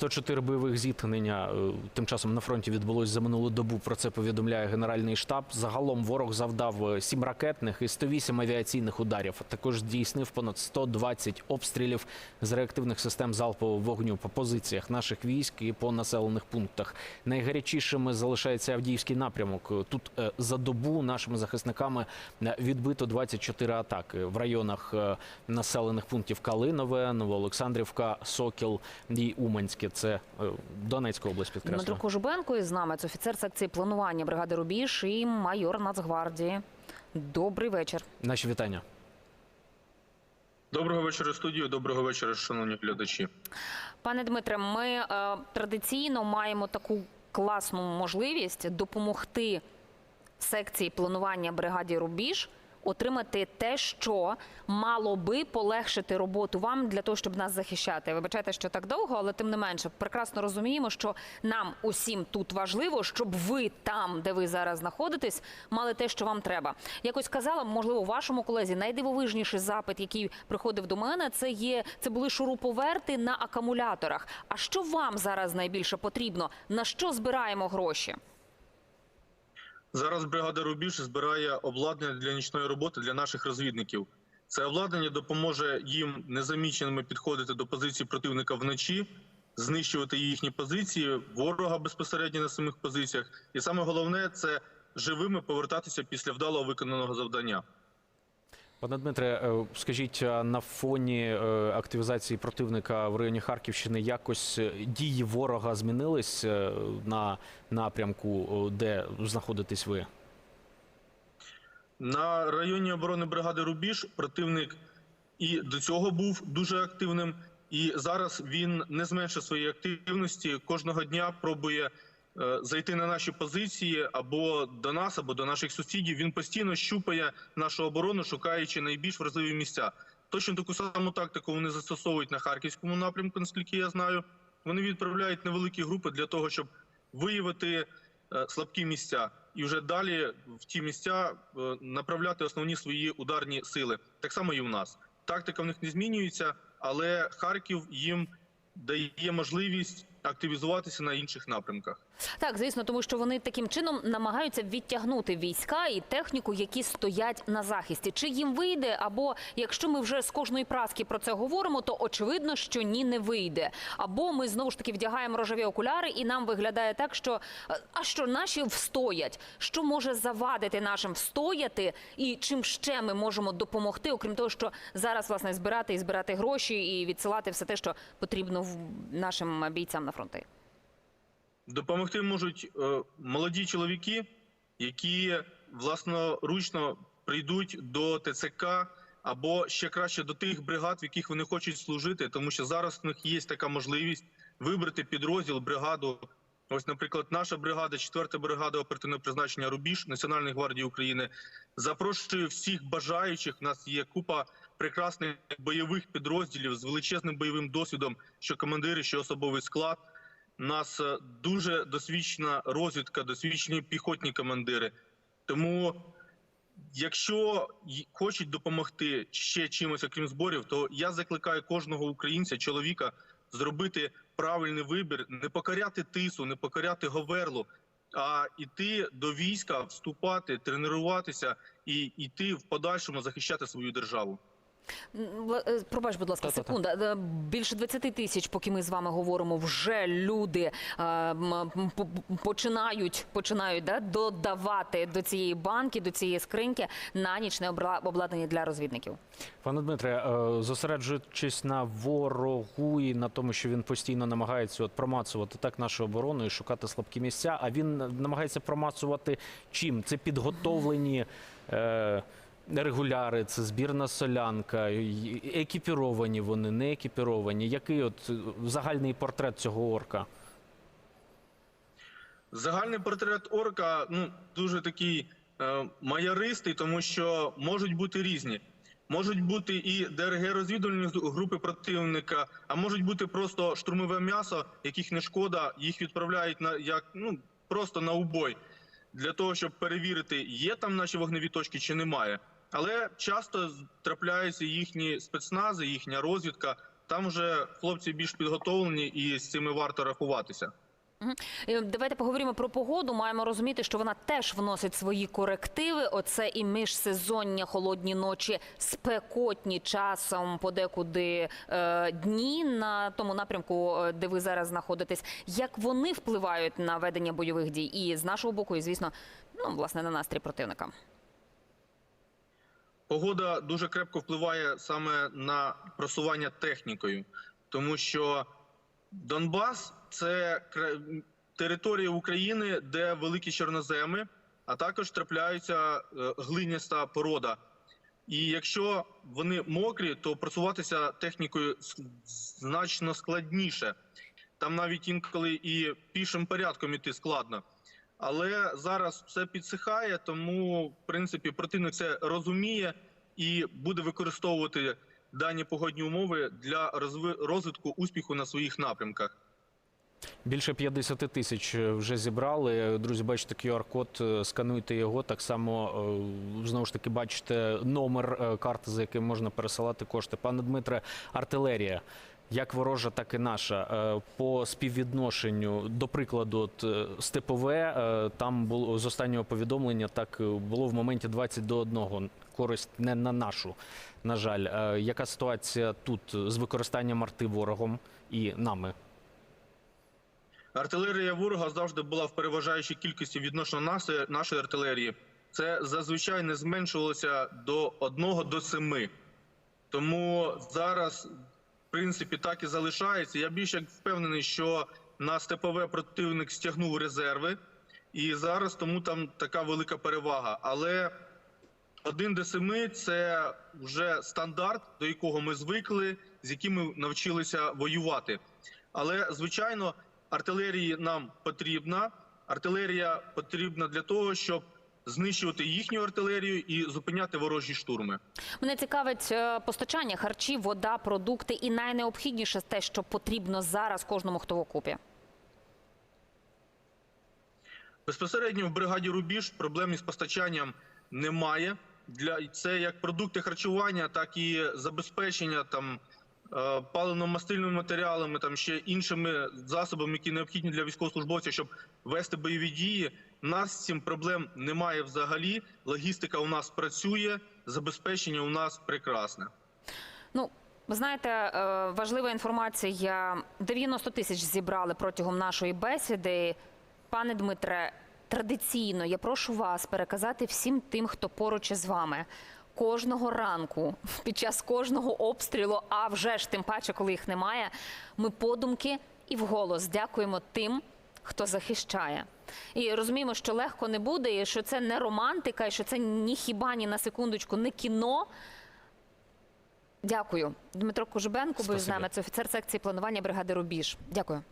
104 бойових зіткнення е, тим часом на фронті відбулось за минулу добу. Про це повідомляє Генеральний штаб. Загалом ворог завдав е, 7 ракетних і 108 авіаційних ударів. Також здійснив понад 120 обстрілів з реактивних систем залпового вогню по позиціях наших військ і по населених пунктах. Найгарячішими залишається Авдіївський напрямок. Тут е, за добу нашими захисниками е, відбито 24 атаки в районах е, населених пунктів Калинове, Новоолександрівка, Сокіл і Уманське. Це е, Донецька область Дмитро підкреслю. Кожубенко із нами, це офіцер секції планування бригади Рубіж і майор Нацгвардії. Добрий вечір. Наші вітання. Доброго вечора, студію. Доброго вечора, шановні глядачі. Пане Дмитре, ми е, традиційно маємо таку класну можливість допомогти секції планування бригаді Рубіж отримати те, що мало би полегшити роботу вам для того, щоб нас захищати. Вибачайте, що так довго, але тим не менше, прекрасно розуміємо, що нам усім тут важливо, щоб ви там, де ви зараз знаходитесь, мали те, що вам треба. Якось казала, можливо, вашому колезі найдивовижніший запит, який приходив до мене, це є це були шуруповерти на акумуляторах. А що вам зараз найбільше потрібно? На що збираємо гроші? Зараз бригада Рубіж збирає обладнання для нічної роботи для наших розвідників. Це обладнання допоможе їм незаміченими підходити до позицій противника вночі, знищувати їхні позиції, ворога безпосередньо на самих позиціях. І саме головне це живими повертатися після вдало виконаного завдання. Пане Дмитре, е, скажіть, на фоні е, активізації противника в районі Харківщини якось е, дії ворога змінились на напрямку, де знаходитесь ви? На районі оборони бригади Рубіж противник і до цього був дуже активним, і зараз він не зменшив своєї активності. Кожного дня пробує зайти на наші позиції або до нас, або до наших сусідів. Він постійно щупає нашу оборону, шукаючи найбільш вразливі місця. Точно таку саму тактику вони застосовують на харківському напрямку, наскільки я знаю. Вони відправляють невеликі групи для того, щоб виявити е, слабкі місця і вже далі в ті місця е, направляти основні свої ударні сили. Так само і в нас. Тактика в них не змінюється, але Харків їм дає можливість активізуватися на інших напрямках. Так, звісно, тому що вони таким чином намагаються відтягнути війська і техніку, які стоять на захисті. Чи їм вийде? Або якщо ми вже з кожної праски про це говоримо, то очевидно, що ні, не вийде. Або ми знову ж таки вдягаємо рожеві окуляри, і нам виглядає так, що е, а що наші встоять? Що може завадити нашим встояти, і чим ще ми можемо допомогти, окрім того, що зараз власне збирати і збирати гроші і відсилати все те, що потрібно нашим бійцям на фронти. Допомогти можуть е, молоді чоловіки, які власноручно прийдуть до ТЦК або ще краще до тих бригад, в яких вони хочуть служити, тому що зараз в них є така можливість вибрати підрозділ, бригаду. Ось, наприклад, наша бригада, 4-та бригада оперативного призначення Рубіж Національної гвардії України запрошує всіх бажаючих. У нас є купа прекрасних бойових підрозділів з величезним бойовим досвідом, що командири, що особовий склад. У нас е, дуже досвідчена розвідка, досвідчені піхотні командири. Тому, якщо хочуть допомогти ще чимось, окрім зборів, то я закликаю кожного українця, чоловіка, зробити правильний вибір, не покоряти тису, не покоряти говерлу, а йти до війська, вступати, тренуватися і йти в подальшому захищати свою державу. Е, Пробач, будь ласка, Та-та-та. секунда. Е, Більше 20 тисяч, поки ми з вами говоримо, вже люди е, починають, починають да, додавати до цієї банки, до цієї скриньки на нічне обла- обладнання для розвідників. Пане Дмитре, зосереджуючись на ворогу і на тому, що він постійно намагається от промацувати так нашу оборону і шукати слабкі місця, а він намагається промацувати чим? Це підготовлені е, регуляри, це збірна солянка, екіпіровані вони, не екіпіровані. Який от е, загальний портрет цього орка? Загальний портрет орка ну дуже такий е, майористий, тому що можуть бути різні. Можуть бути і ДРГ розвідувальні групи противника, а можуть бути просто штурмове м'ясо, яких не шкода, їх відправляють на як ну просто на убой для того, щоб перевірити, є там наші вогневі точки чи немає. Але часто трапляються їхні спецнази, їхня розвідка там вже хлопці більш підготовлені і з цими варто рахуватися. Давайте поговоримо про погоду. Маємо розуміти, що вона теж вносить свої корективи. Оце і міжсезоння, холодні ночі, спекотні часом подекуди е, дні на тому напрямку, е, де ви зараз знаходитесь. Як вони впливають на ведення бойових дій? І з нашого боку, і звісно, ну власне на настрій противника. Погода дуже крепко впливає саме на просування технікою, тому що Донбас це територія України, де великі чорноземи, а також трапляються е, глиняста порода. І якщо вони мокрі, то просуватися технікою значно складніше. Там навіть інколи і пішим порядком іти складно. Але зараз все підсихає, тому в принципі противник це розуміє і буде використовувати дані погодні умови для розви- розвитку успіху на своїх напрямках. Більше 50 тисяч е, вже зібрали. Друзі, бачите QR-код, е, скануйте його. Так само е, знову ж таки бачите номер карти, за яким можна пересилати кошти. Пане Дмитре, артилерія. Як ворожа, так і наша Е, по співвідношенню. До прикладу, от степове е, там було з останнього повідомлення. Так е, було в моменті 20 до 1. Користь не на нашу. На жаль, яка ситуація тут з використанням арти ворогом і нами? Артилерія ворога завжди була в переважаючій кількості відносно нашої артилерії. Це зазвичай не зменшувалося до 1 до 7. Тому зараз, принципі, так і залишається. Я більш як впевнений, що на степове противник стягнув резерви, і зараз тому там така велика перевага. Але 1 до 7 – це вже стандарт, до якого ми звикли, з яким ми навчилися воювати. Але звичайно, артилерії нам потрібна. Артилерія потрібна для того, щоб знищувати їхню артилерію і зупиняти ворожі штурми. Мене цікавить е, постачання харчів, вода, продукти і найнеобхідніше те, що потрібно зараз кожному, хто в окупі. Безпосередньо в бригаді Рубіж проблем із постачанням немає. Для це як продукти харчування, так і забезпечення там е, паливно-мастильними матеріалами, там ще іншими засобами, які необхідні для військовослужбовців, щоб вести бойові дії. Нас з цим проблем немає взагалі. Логістика у нас працює, забезпечення у нас прекрасне. Ну, ви знаєте, е, важлива інформація. 90 тисяч зібрали протягом нашої бесіди. Пане Дмитре, традиційно я прошу вас переказати всім тим, хто поруч із вами. Кожного ранку, під час кожного обстрілу, а вже ж тим паче, коли їх немає, ми подумки і вголос дякуємо тим, хто захищає. І розуміємо, що легко не буде, і що це не романтика, і що це ні хіба ні на секундочку, не кіно. Дякую. Дмитро Кожубенко був з нами. Це офіцер секції планування бригади Рубіж. Дякую.